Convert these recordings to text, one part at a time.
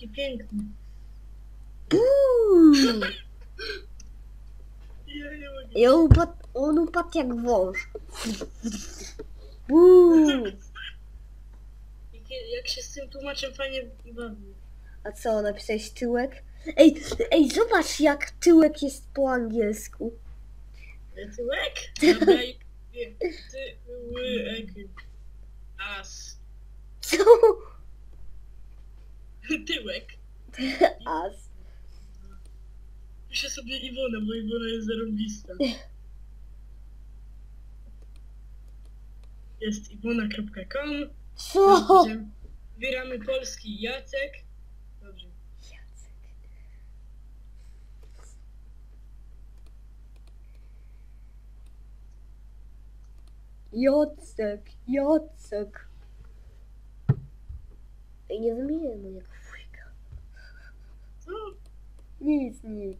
Jaki piękny. Ja nie mogę. I on upadł, on upadł jak wąż. Uuu. Jak, jak się z tym tłumaczem fajnie bawi. A co, napisałeś tyłek? Ej, ej, zobacz jak tyłek jest po angielsku. Tyłek? Dobra, i- nie, tyłek. As. Co? Tyłek. As. Piszę sobie Iwona, bo Iwona jest zarąbista. Jest iwona.com Co? Wybieramy polski Jacek. Dobrze. Jacek, Jacek. Ej, nie wymienię mojego wujka. Nic, nic.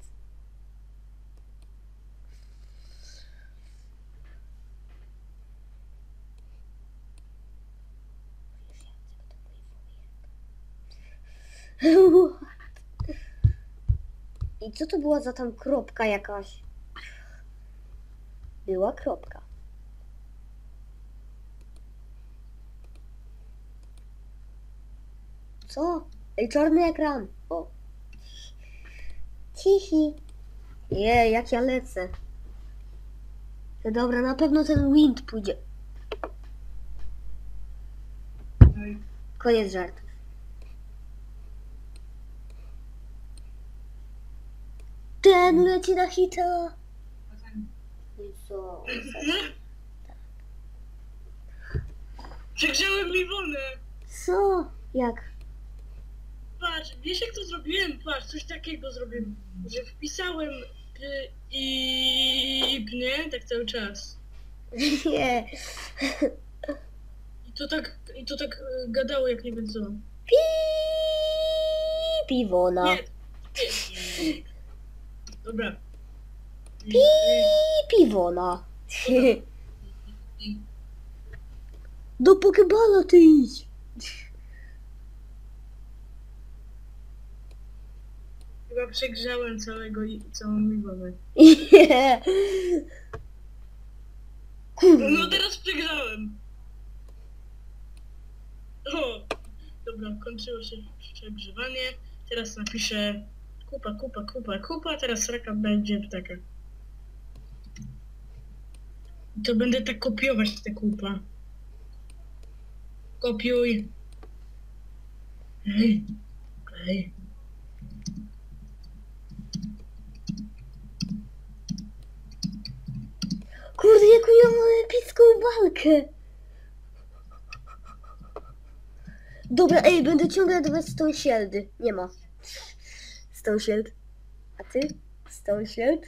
I co to była za tam kropka jakaś? Była kropka. Co? Ej, czarny ekran. O. Cichi. Je, jak ja lecę. No dobra, na pewno ten wind pójdzie. Koniec żartów. Ten leci na hita. I co? Przegrzałem Iwonę! Co? Jak? Patrz, wiesz jak to zrobiłem? Patrz, coś takiego zrobiłem, że wpisałem i nie, tak cały czas. Nie. I to tak, i to tak e, gadało jak nie wiem co. Pi piwona. Nie, nie. Dobra. Pi piwona. Do pokebala ty idź. Chyba przegrzałem całego i całą. No teraz przegrzałem. O, dobra, kończyło się przegrzewanie. Teraz napiszę kupa, kupa, kupa, kupa. Teraz sraka będzie ptaka. To będę tak kopiować te kupa. Kopiuj. Ej, okej. Kurde, jaką ja mam epicką walkę. Dobra, ej, będę ciągle dawać Stone Shieldy. Nie ma. Stone Shield. A ty? Stone Shield?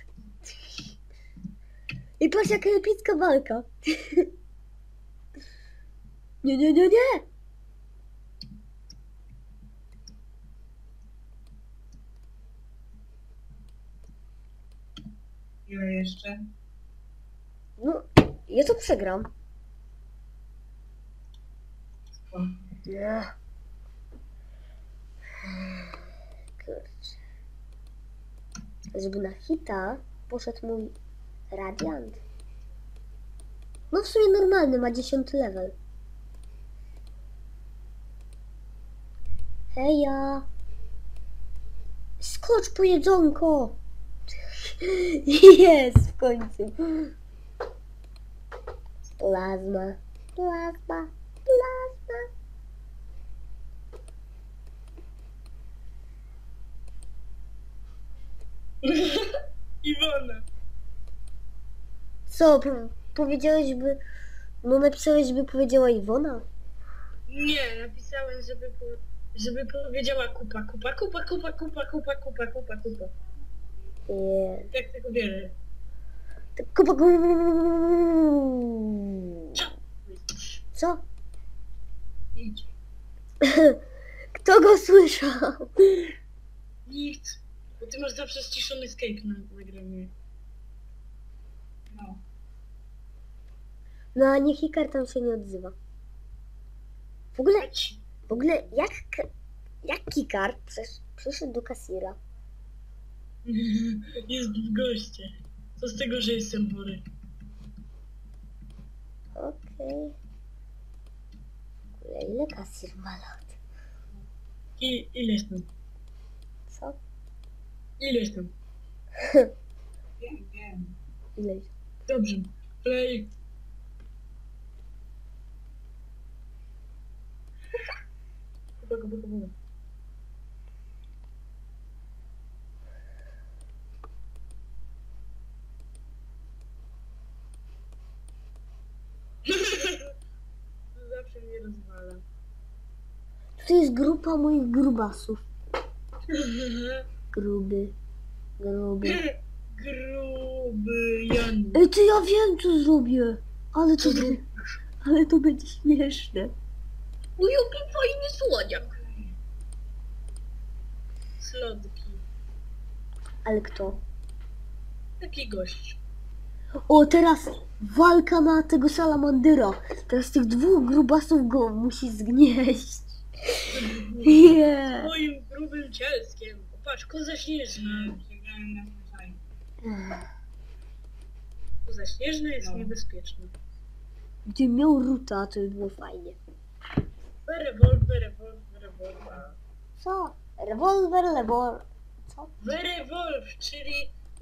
I patrz jaka epicka walka. Nie, nie, nie, nie. Ile jeszcze? No, ja to przegram. Kurczę. Żeby na hita poszedł mój Radiant. No w sumie normalny, ma 10 level. Heja! Skocz po jedzonko! Jest w końcu. Plazma, plazma, plazma. Iwona. Co, po, powiedziałeś by... No napisałeś by powiedziała Iwona? Nie, napisałem, żeby, po, żeby powiedziała kupa, kupa, kupa, kupa, kupa, kupa, kupa, kupa, kupa. Nie. Jak tego wiele. Co? Kto go słyszał? Nikt. Bo ty masz zawsze ściszony escape na nagraniu. No. No a niech Hikar tam się nie odzywa. W ogóle, w ogóle jak... k- Jaki kart? Przecież przyszedł do kasira. Jest w goście. Co z tego, że jestem bory? Okej. Okay. Ile kasir ma lat? I ileś tam? Co? Ileś tam? Ile? Dobrze. Play. Chyba, chyba, chyba. Zawsze mnie rozwala. To jest grupa moich grubasów. Gruby. Gruby. Gruby Jan. Ej, ty ja wiem co zrobię. Ale to, Co zrobisz? ale to będzie śmieszne. O, jaki fajny słodziak. Slodki. Ale kto? Taki gość. O, teraz walka na tego salamandyra. Teraz tych dwóch grubasów go musi zgnieść. Yeah. Moim grubym cielskiem. Patrz, koza śnieżna. Koza śnieżna jest No. niebezpieczna. Gdybym miał ruta, to by było fajnie. Rewolwer, rewolwer, rewolwer. Co? Rewolwer, lewor... Co? Werewolf, czyli,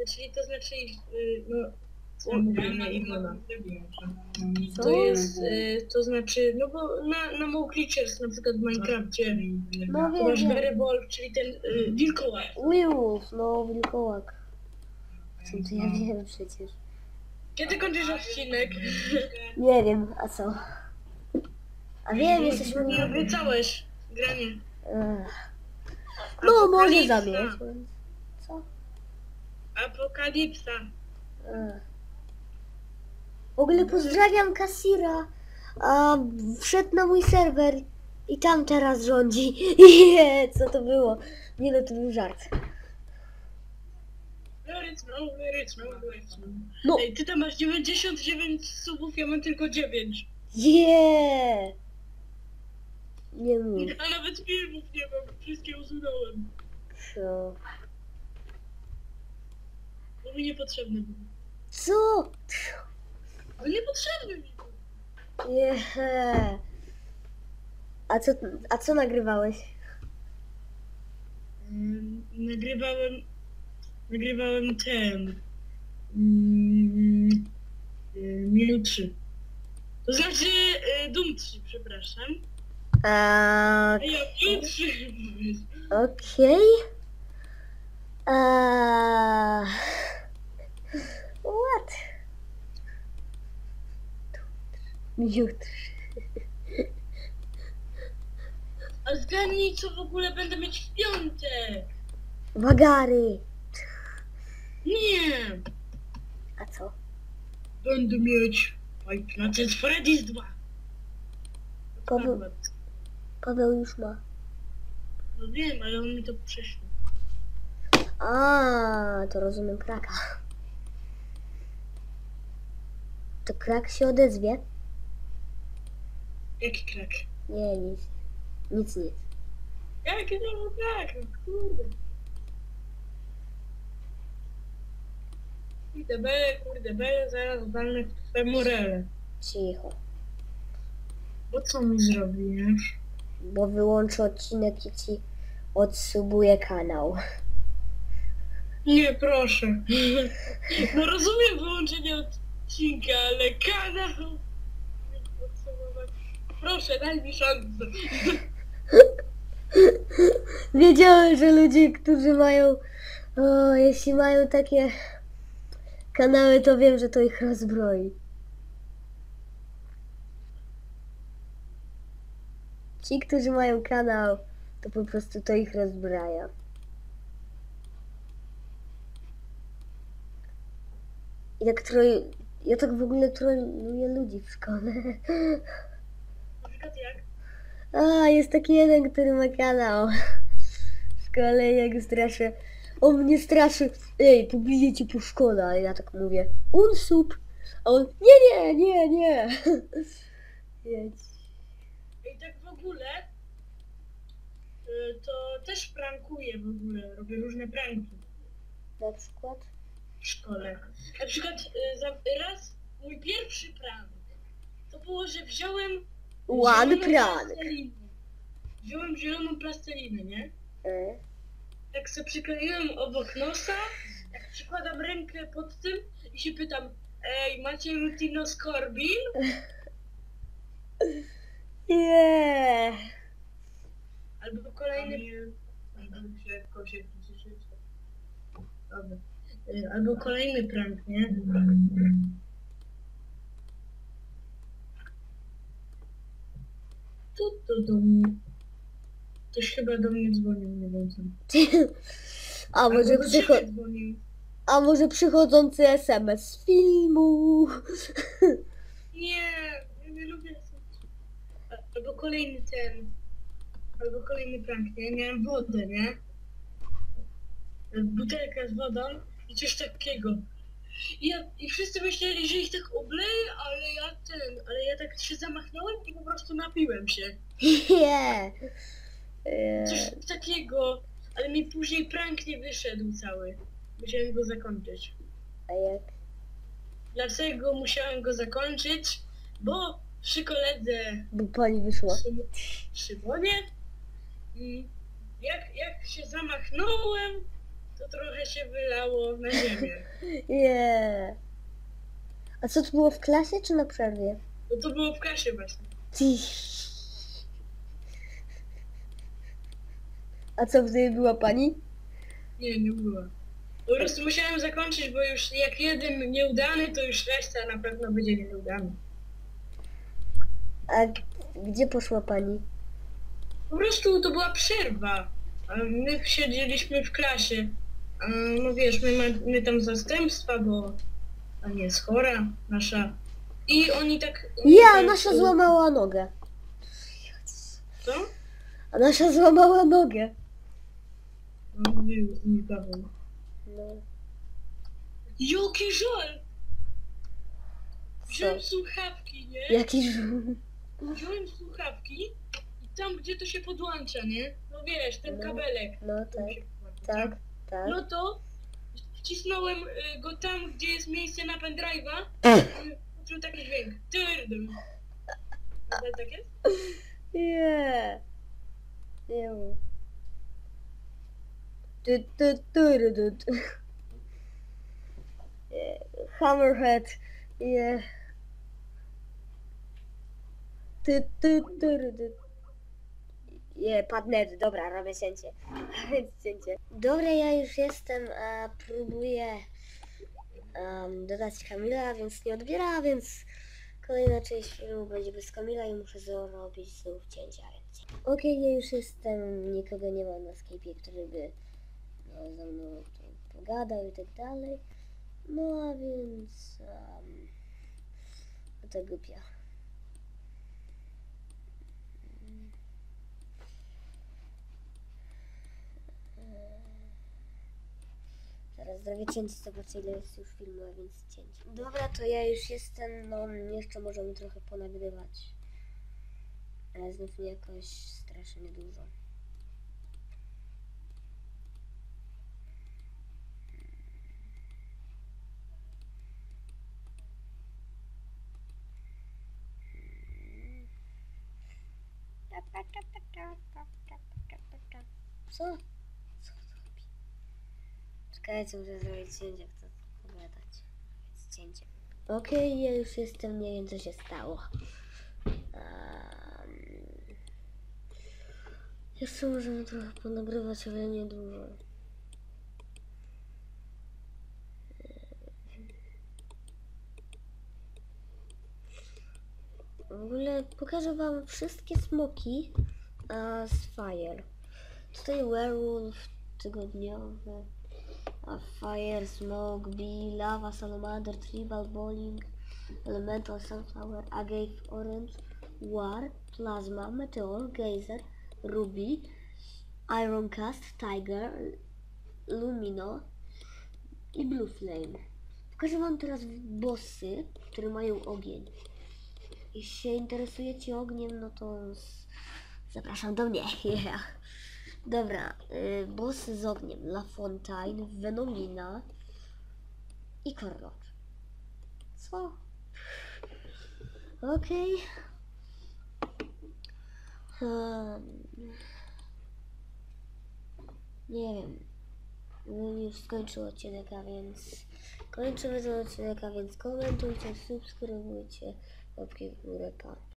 czyli to znaczy, y, no, Co? To jest, y, to znaczy, no bo na, na Creatures, na przykład w Minecrafcie, No to wiem, masz wiem. Werewolf, czyli ten y, wilkołak. Werewolf, no wilkołak. Co to ja wiem przecież. Kiedy kończysz odcinek? Nie wiem, a co? A wiem, jesteśmy... Nie obiecałeś granie. Ech. No, może Apokalipsa. za miesiąc. Co? Apokalipsa. Ech. W ogóle pozdrawiam Kasira. A wszedł na mój serwer i tam teraz rządzi. Je, co to było? Nie no, to był żart. No. Ej, ty tam masz 99 subów, ja mam tylko 9. Je! Nie mów. A nawet filmów nie mam, wszystkie usunąłem. Co? Bo mi niepotrzebne były. Co? No niepotrzebne mi były. Je. A co, a co nagrywałeś? Ym, Nagrywałem... Nagrywałem ten... Mm, y, Minut 3. To znaczy y, Doom 3, przepraszam. A, A ja Minut 3 mówię. Okej. A... What? Jutro. A zgadnij co w ogóle będę mieć w piątek. Wagary. Nie! A co? Będę mieć Five Nights at Freddy's 2. Paweł, Paweł już ma. No wiem, ale on mi to prześle. A, to rozumiem kraka. To krak się odezwie? Jaki krak? Nie, nic. Nic, nic. Jaki znowu krak? Kurde. Kurde bele, kurde bele, zaraz walnę w morele. Cicho. Bo co mi zrobisz? Bo wyłączę odcinek i ci odsubuje kanał. Nie, proszę. No rozumiem wyłączenie odcinka, ale kanał... Proszę, daj mi szansę. Wiedziałem, że ludzie, którzy mają, o, jeśli mają takie kanały, to wiem, że to ich rozbroi. Ci, którzy mają kanał, to po prostu to ich rozbraja. I tak troje, ja tak w ogóle troluję ludzi w szkole. Przykład jak? A, jest taki jeden, który ma kanał. W szkole jak straszę. On mnie straszy. Ej, pobiję cię po szkole, a ja tak mówię. Unsub. A on, nie, nie, nie, nie. Jedź. Ej, tak w ogóle... y, to też prankuję w ogóle, robię różne pranki Na przykład? w szkole. Na przykład y, za, raz mój pierwszy prank to było, że wziąłem One zieloną prank. plastelinę. Wziąłem zieloną plastelinę, nie? E? Tak sobie przykleiłem obok nosa, jak przykładam rękę pod tym i się pytam, ej, macie rutinoskorbin? Nie. Albo kolejny... Dobra. Y, Albo kolejny prank, nie? Tu, do mnie. Ktoś chyba do mnie dzwonił, nie wiem co. A może, Albo do przycho ciebie dzwonił. A może przychodzący SMS z filmu? Nie, ja nie lubię Albo kolejny ten. Albo kolejny prank, nie? Miałem wodę, nie? Butelka z wodą i coś takiego. I, ja, I wszyscy myśleli, że ich tak obleję, ale ja ten, ale ja tak się zamachnąłem i po prostu napiłem się. Nie. Nie. Coś takiego, ale mi później prank nie wyszedł cały. Musiałem go zakończyć. A jak? Dlaczego musiałem go zakończyć? Bo przy koledze Bo pani wyszła. Szym- Szymonie. I jak, jak się zamachnąłem, to trochę się wylało na ziemię. Nie. A co to było w klasie czy na przerwie? Bo to było w kasie właśnie. Ty. A co wtedy była pani? Nie, nie było. Po prostu musiałem zakończyć, bo już jak jeden nieudany, to już reszta na pewno będzie nieudany. A gdzie poszła pani? Po prostu to była przerwa. A my siedzieliśmy w klasie. A, no wiesz, my mamy tam zastępstwa, bo pani jest chora, nasza. I oni tak... Ja, nasza złamała nogę. Co? A nasza złamała nogę. No, mówił mi Paweł. No. Jaki żal! Wziąłem Co? słuchawki, nie? Jaki żół. Wziąłem słuchawki i tam, gdzie to się podłącza, nie? No wiesz, ten No. kabelek. No tam tak, się podłącza, tak, tak. No to wcisnąłem y, go tam, gdzie jest miejsce na pendrive'a i poczuł taki dźwięk. Tyrdym. Tak jest? Nie. Nie mów. Tu, tu, tu, ru, tu, tu. Nie. Hammerhead. Nie. Ty, ty, ru, tu. Nie, padnet, dobra, robię cięcie. Cięcie. Dobra, ja już jestem, a próbuję um, dodać Kamila, więc nie odbiera, więc kolejna część filmu będzie bez Kamila i muszę zrobić znów cięcia. Więc... Okej, ja już jestem, nikogo nie ma na Skype'ie, który by no, ze mną pogadał i tak dalej. No a więc... Um, to głupia. Zaraz zrobię cięcie, zobaczę ile jest już filmu, a więc cięcie. Dobra, to ja już jestem, no jeszcze możemy trochę ponagrywać. Ale znów nie jakoś strasznie dużo. Co? Co? Czekajcie, muszę zrobić cięcie, jak to pogadać. Więc cięcie. Okej, ja już jestem, nie wiem co się stało. Um, jeszcze możemy trochę ponagrywać, ale nie dużo. W ogóle pokażę wam wszystkie smoki a, z Fire. Tutaj Werewolf tygodniowy, Fire, Smoke, Bee, Lava, Salamander, Tribal, Bowling, Elemental, Sunflower, Agave, Orange, War, Plasma, Meteor, Geyser, Ruby, Iron Cast, Tiger, Lumino i Blue Flame. Pokażę wam teraz bossy, które mają ogień. Jeśli się interesujecie ogniem, no to zapraszam do mnie. Yeah. Dobra, y, bossy z ogniem, La Fontaine, Venomina i Korlot. Co? Okej. Hmm. Nie wiem. Bym już skończył odcinek, a więc kończymy ten odcinek, a więc komentujcie, subskrybujcie, łapki w górę, pa.